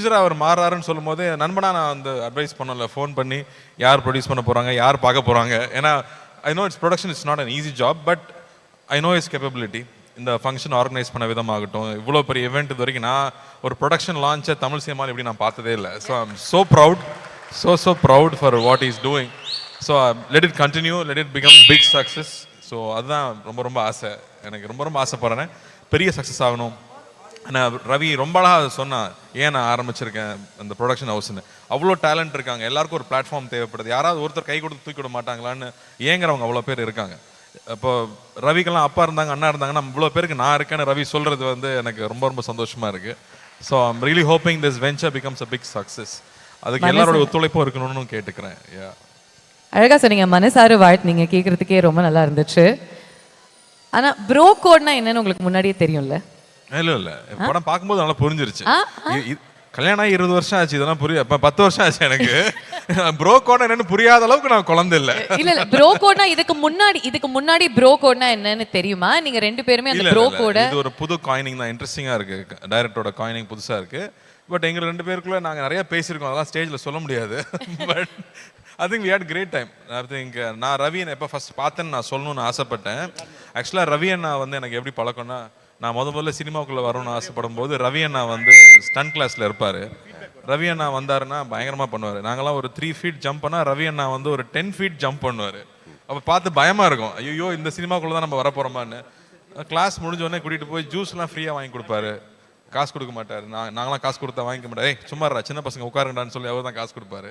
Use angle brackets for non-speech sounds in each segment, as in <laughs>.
ப்ரொடியூசராக அவர் மாறாருன்னு சொல்லும் போது நண்பனாக நான் வந்து அட்வைஸ் பண்ணல. ஃபோன் பண்ணி யார் ப்ரொடியூஸ் பண்ண போகிறாங்க யார் பார்க்க போகிறாங்க ஏன்னா I know it's production it's not an easy job but I know is capability இந்த ஃபங்க்ஷன் ஆர்கனைஸ் பண்ண விதமாகட்டும் இவ்வளோ பெரிய இவெண்ட் இது வரைக்கும் நான் ஒரு ப்ரொடக்ஷன் லான்ச்சை தமிழ் சினிமாவில் எப்படி நான் பார்த்ததே இல்லை. So I'm so proud so so proud for what is doing so let it continue let it become big success so அதுதான் ரொம்ப ரொம்ப ஆசை. எனக்கு ரொம்ப ரொம்ப ஆசைப்படுறேன். பெரிய சக்ஸஸ் ஆகணும். நான் ரவி ரொம்ப அழகாக சொன்னான் ஏன் நான் ஆரம்பிச்சிருக்கேன் அந்த ப்ரொடக்ஷன் ஹவுஸ்னு அவ்வளோ டேலண்ட் இருக்காங்க. எல்லாருக்கும் ஒரு பிளாட்ஃபார்ம் தேவைப்படுது. யாராவது ஒருத்தர் கை கொடுத்து தூக்கி விட மாட்டாங்களான்னு ஏங்குறவங்க அவ்வளோ பேர் இருக்காங்க. இப்போ ரவிக்கெல்லாம் அப்பா இருந்தாங்க அண்ணா இருந்தாங்கன்னா இவ்வளோ பேருக்கு நான் இருக்கேன்னு ரவி சொல்கிறது வந்து எனக்கு ரொம்ப ரொம்ப சந்தோஷமாக இருக்குது so I'm really hoping this venture becomes a big success அதுக்கு எல்லாரோட ஒத்துழைப்பும் இருக்கணும்னு கேட்டுக்கிறேன். யா அழகா சொன்னீங்க. மனசார வாழ்த்துனீங்க கேட்கறதுக்கே ரொம்ப நல்லா இருந்துச்சு. ஆனா ப்ரோ கோட்னா என்னன்னு உங்களுக்கு முன்னாடியே தெரியும்ல? இல்ல இல்ல. படம் பார்க்கும்போது நல்லா புரிஞ்சிருச்சு. கல்யாணம் ஆகி இருபது வருஷம் ஆச்சு இதெல்லாம் புரிய பத்து வருஷம் ஆச்சு எனக்கு. ப்ரோ கோட் என்னன்னு புரியாத அளவுக்கு நான் குழந்தை இல்ல. இல்ல இல்ல. ப்ரோ கோட்னா இதுக்கு முன்னாடி இதுக்கு முன்னாடி ப்ரோ கோட்னா என்னன்னு தெரியுமா? நீங்க ரெண்டு பேருமே அந்த ப்ரோ. கோட இது ஒரு புது காயினிங் தான். இன்ட்ரெஸ்டிங்கா இருக்கு. டைரக்டரோட காயினிங் புதுசா இருக்கு. பட் எங்க ரெண்டு பேருக்குள்ள நாங்க நிறைய பேசியிருக்கோம். அதெல்லாம் ஸ்டேஜ்ல சொல்ல முடியாது. But I think we had great time I think நான் ரவியன் எப்போ ஃபர்ஸ்ட் பார்த்தேன்னு நான் சொல்லணும்னு ஆசைப்பட்டேன். ஆக்சுவலாக ரவி அண்ணா வந்து எனக்கு எப்படி பழக்கம்னா நான் முத முதல்ல சினிமாவுக்குள்ளே வரணும்னு ஆசைப்படும் போது ரவி அண்ணா வந்து ஸ்டன் கிளாஸில் இருப்பார். ரவி அண்ணா வந்தாருன்னா பயங்கரமாக பண்ணுவார். நாங்களாம் ஒரு த்ரீ ஃபீட் ஜம்ப் பண்ணால் ரவி அண்ணா வந்து ஒரு டென் ஃபீட் ஜம்ப் பண்ணுவார். அப்போ பார்த்து பயமாக இருக்கும். ஐயோ இந்த சினிமாக்குள்ளே தான் நம்ம வர போறோமான்னு. கிளாஸ் முடிஞ்சோடனே கூட்டிகிட்டு போய் ஜூஸ்லாம் ஃப்ரீயாக வாங்கி கொடுப்பாரு. காசு கொடுக்க மாட்டார். நான் நாங்களாம் காசு கொடுத்தா வாங்கிக்க மாட்டேன் ஏய் சும்மாடா சின்ன பசங்க உட்காருங்கடான்னு சொல்லி அவர் தான் காசு கொடுப்பாரு.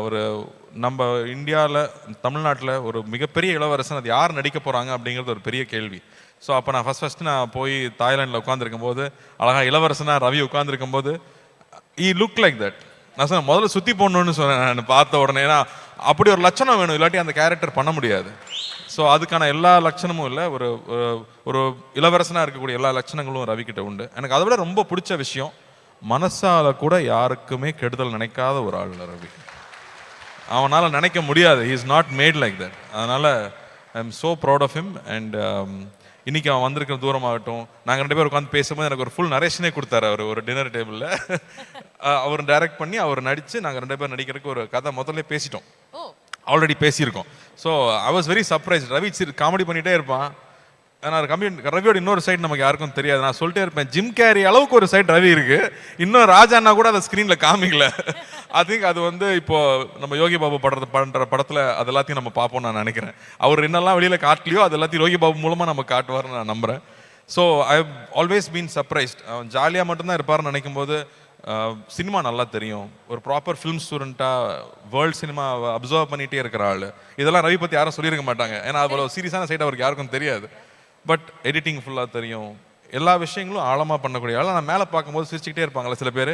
ஒரு நம்ம இந்தியாவில் தமிழ்நாட்டில் ஒரு மிகப்பெரிய இளவரசன் அது யார் நடிக்க போகிறாங்க அப்படிங்கிறது ஒரு பெரிய கேள்வி. ஸோ அப்போ நான் ஃபஸ்ட் ஃபஸ்ட்டு நான் போய் தாய்லாண்டில் உட்காந்துருக்கும் போது அழகாக இளவரசனாக ரவி உட்காந்துருக்கும் போது ஈ லுக் லைக் தட் நான் சொன்னேன் முதல்ல சுற்றி போடணும்னு சொன்னேன் நான் பார்த்த உடனே. ஏன்னா அப்படி ஒரு லட்சணம் வேணும் இல்லாட்டி அந்த கேரக்டர் பண்ண முடியாது. ஸோ அதுக்கான எல்லா லட்சணமும் இல்லை. ஒரு ஒரு- ஒரு இளவரசனாக இருக்கக்கூடிய எல்லா லட்சணங்களும் ரவிக்கிட்ட உண்டு. எனக்கு அதை விட ரொம்ப பிடிச்ச விஷயம் மனசால கூட யாருக்குமே கெடுதல் நினைக்காத ஒரு ஆள் ரவி அவனால நினைக்க முடியாது. Is not made like that அதனால I am so proud of him and இன்னைக்கு அவன் வந்திருக்கிற தூரமாகட்டும் நாங்கள் ரெண்டு பேரும் உட்காந்து பேசும்போது எனக்கு ஒரு ஃபுல் நரேஷனே கொடுத்தாரு அவர் ஒரு டின்னர் டேபிளில் அவர் டைரக்ட் பண்ணி அவர் நடித்து நாங்கள் ரெண்டு பேரும் நடிக்கிறதுக்கு ஒரு கதை முதல்ல பேசிட்டோம். ஆல்ரெடி பேசியிருக்கோம். So I was very surprise Ravi comedy பண்ணிட்டே இருப்பான். ஆனால் கம்மி ரவியோட இன்னொரு சைடு நமக்கு யாருக்கும் தெரியாது. நான் சொல்லிட்டே இருப்பேன் ஜிம் கேரி அளவுக்கு ஒரு சைடு ரவி இருக்கு. இன்னும் ராஜாண்ணா கூட அதை ஸ்க்ரீனில் காமிக்கல. ஐ திங்க் அது வந்து இப்போ நம்ம யோகி பாபு படுறது பண்ணுற படத்தில் அது எல்லாத்தையும் நம்ம பார்ப்போம் நான் நினைக்கிறேன். அவர் என்னெல்லாம் வெளியில் காட்டலையோ அது எல்லாத்தையும் யோகி பாபு மூலமாக நம்ம காட்டுவார்னு நான் நம்புறேன். So I always been surprised அவன் ஜாலியாக மட்டும்தான் இருப்பார்னு நினைக்கும் போது சினிமா நல்லா தெரியும். ஒரு ப்ராப்பர் ஃபிலிம் ஸ்டூடெண்ட்டாக வேர்ல்ட் சினிமா அப்சர்வ் பண்ணிகிட்டே இருக்கிற ஆள். இதெல்லாம் ரவி பற்றி யாரும் சொல்லியிருக்க மாட்டாங்க. ஏன்னா அவ்வளோ சீரியஸான சைட் அவருக்கு யாருக்கும் தெரியாது. பட் எடிட்டிங் ஃபுல்லாக தெரியும். எல்லா விஷயங்களும் ஆழமாக பண்ணக்கூடிய ஆள். நான் மேலே பார்க்கும்போது சிரிச்சுக்கிட்டே இருப்பாங்களே சில பேர்.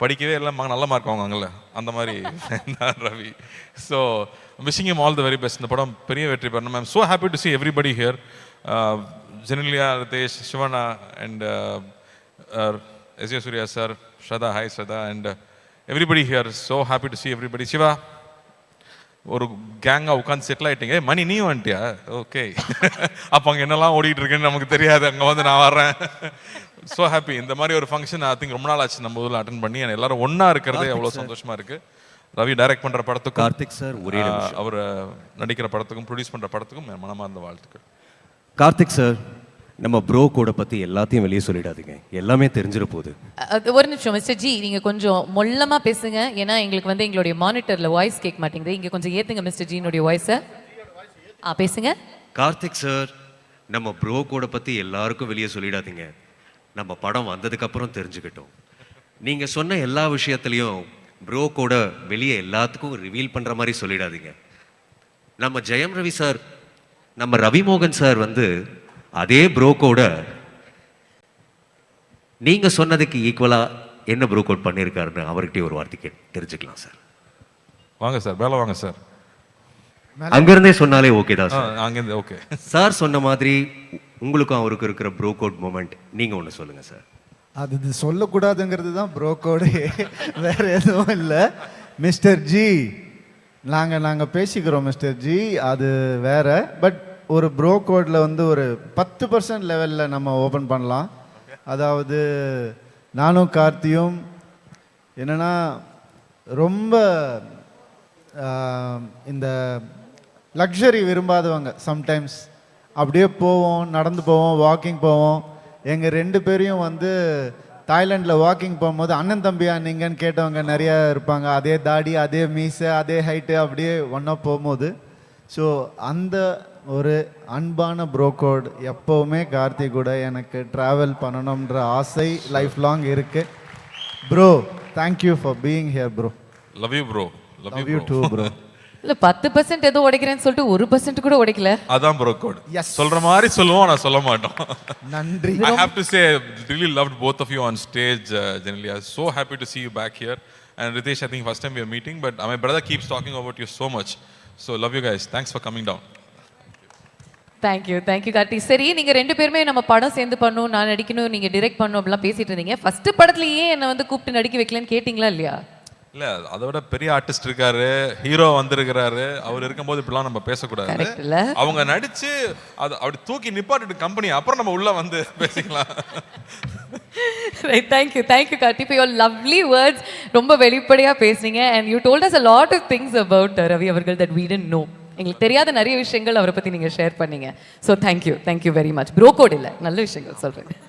படிக்கவே இல்லை மக நல்ல மார்க் வாங்குவாங்கல்ல. அந்த மாதிரி. <laughs> Ravi. So wishing him all the very best இந்த படம் பெரிய வெற்றி பெறணும் ma'am so happy to see everybody here Genelia Riteish Shivana and S A Surya sir Shraddha hi Shraddha and everybody here so happy to see everybody Siva ஒரு கேங்காக உட்காந்து settle ஆயிட்டீங்க. "ஏய், மணி நீ வந்துட்டியா? ஓகே அப்போ அங்கே என்னெல்லாம் ஓடிட்டு இருக்குன்னு நமக்கு தெரியாது. அங்கே வந்து நான் வர்றேன். ஸோ ஹாப்பி இந்த மாதிரி ஒரு ஃபங்க்ஷன் ஐ திங்க் ரொம்ப நாள் ஆச்சு நம்ம ஊரில் அட்டன் பண்ணி. எல்லாரும் ஒன்றா இருக்கிறதே அவ்வளோ சந்தோஷமா இருக்கு. ரவி டைரக்ட் பண்ற படத்துக்கும் கார்த்திக் சார் ஒரே அவர் நடிக்கிற படத்துக்கும் ப்ரொடியூஸ் பண்ற படத்துக்கும் மனமார்ந்த வாழ்த்துக்கள். கார்த்திக் சார் நம்ம ப்ரோ கோட பத்தி எல்லாத்தையும் வெளியே சொல்லிடாதீங்க. எல்லாமே தெரிஞ்சிட போகுது அது ஒரு நிமிஷம் மிஸ்டர் ஜி நீங்க கொஞ்சம் மொல்லமா பேசுங்க. ஏன்னா எங்களுக்கு வந்து எங்களுடைய மானிட்டர்ல வாய்ஸ் கேட்க மாட்டேங்குது. இங்க கொஞ்சம் ஏத்துங்க மிஸ்டர் ஜினுடைய வாய்ஸை ஆ பேசுங்க. கார்த்திக் சார் நம்ம ப்ரோ கோட பத்தி எல்லாருக்கும் வெளியே சொல்லிடாதீங்க. நம்ம படம் வந்ததுக்கு அப்புறம் தெரிஞ்சுக்கிட்டோம். நீங்க சொன்ன எல்லா விஷயத்துலயும் ப்ரோ கோட வெளியே எல்லாத்துக்கும் ரிவீல் பண்ற மாதிரி சொல்லிடாதீங்க. நம்ம ஜெயம் ரவி சார் நம்ம ரவிமோகன் சார் வந்து அதே ப்ரோ கோட நீங்க சொன்னதுக்கு ஈக்குவலா என்ன ப்ரோ கோட் பண்ணியிருக்காருன்னு அவர்கிட்டயே ஒரு வார்த்தை தெரிஞ்சுக்கலாம் சார். வாங்க சார். மேலே வாங்க சார். அங்கிருந்தே சொன்னாலே ஓகே தான் சார். அங்கேருந்து ஓகே சார் சொன்ன மாதிரி உங்களுக்கும் அவருக்கும் இருக்கிற ப்ரோ கோட் மூமெண்ட் நீங்க ஒன்று சொல்லுங்க சார். அது இது சொல்லக்கூடாதுங்கிறது தான் ப்ரோ கோடு வேற எதுவும் இல்லை. மிஸ்டர் ஜி நாங்கள் நாங்கள் பேசிக்கிறோம் மிஸ்டர் ஜி. அது வேற. பட் ஒரு ப்ரோ கோடில் வந்து ஒரு பத்து பர்சன்ட் லெவலில் நம்ம ஓப்பன் பண்ணலாம். அதாவது நானும் கார்த்தியும் என்னன்னா ரொம்ப இந்த லக்ஸரி விரும்பாதவங்க சம்டைம்ஸ் அப்படியே போவோம் நடந்து போவோம் வாக்கிங் போவோம். எங்கள் ரெண்டு பேரையும் வந்து தாய்லாண்டில் வாக்கிங் போகும்போது அண்ணன் தம்பியா நீங்கன்னு கேட்டவங்க நிறையா இருப்பாங்க. அதே தாடி அதே மீசை அதே ஹைட்டு அப்படியே ஒன்றா போகும்போது ஸோ அந்த ஒரு அன்பான ப்ரோகோட் எப்போவுமே கார்த்தி கூட எனக்கு ட்ராவல் பண்ணணுன்ற ஆசை லைஃப் லாங் இருக்குது bro thank you for being here bro love you bro love love you you too bro இல்ல பத்து பர்சன்ட் ஏதோ உடைக்கிறேன்னு சொல்லிட்டு ஒரு பர்சன்ட் கூட உடைக்கல. அதான் ப்ரோ கோட். சொல்ற மாதிரி சொல்லுவோம் நான் சொல்ல மாட்டோம். நன்றி. I have to say, really loved both of you on stage. Uh, generally, I was so happy to see you back here. And Ritesh, I think first time we are meeting, but uh, my brother keeps talking So love you guys. Thanks for coming down. Thank you thank you Karthi சரி நீங்க ரெண்டு பேருமே நம்ம படம் சேர்ந்து பண்ணணும் நான் நடிக்கணும் நீங்க டிரெக்ட் பண்ணணும் அப்படிலாம் பேசிட்டு இருந்தீங்க. ஃபர்ஸ்ட் படத்துலயே என்ன வந்து கூப்பிட்டு நடிக்க வைக்கலன்னு கேட்டிங்களா இல்லையா? இல்ல அதை விட பெரிய ஆர்டிஸ்ட் இருக்காரு ஹீரோ வந்திருக்கிறாரு. அவர் இருக்கும்போது இப்படிலாம் நம்ம பேசக்கூடாது? அவங்க நடிச்சு அது அப்படி தூக்கி நிப்பாட்டிட்டு கம்பெனி அப்புறம் நம்ம உள்ள வந்து பேசிக்கலாம். Right thank you thank you Karthi for your lovely words ரொம்ப வெளிப்படையா பேசுனீங்க. And you told us a lot of things about Ravi அவர்கள் தட் வீ டென்ட் நோ எங்களுக்கு தெரியாத நிறைய விஷயங்கள் அவரை பத்தி நீங்க ஷேர் பண்ணீங்க. So thank you thank you very much Bro Code இல்லை நல்ல விஷயங்கள் சொல்கிறேன்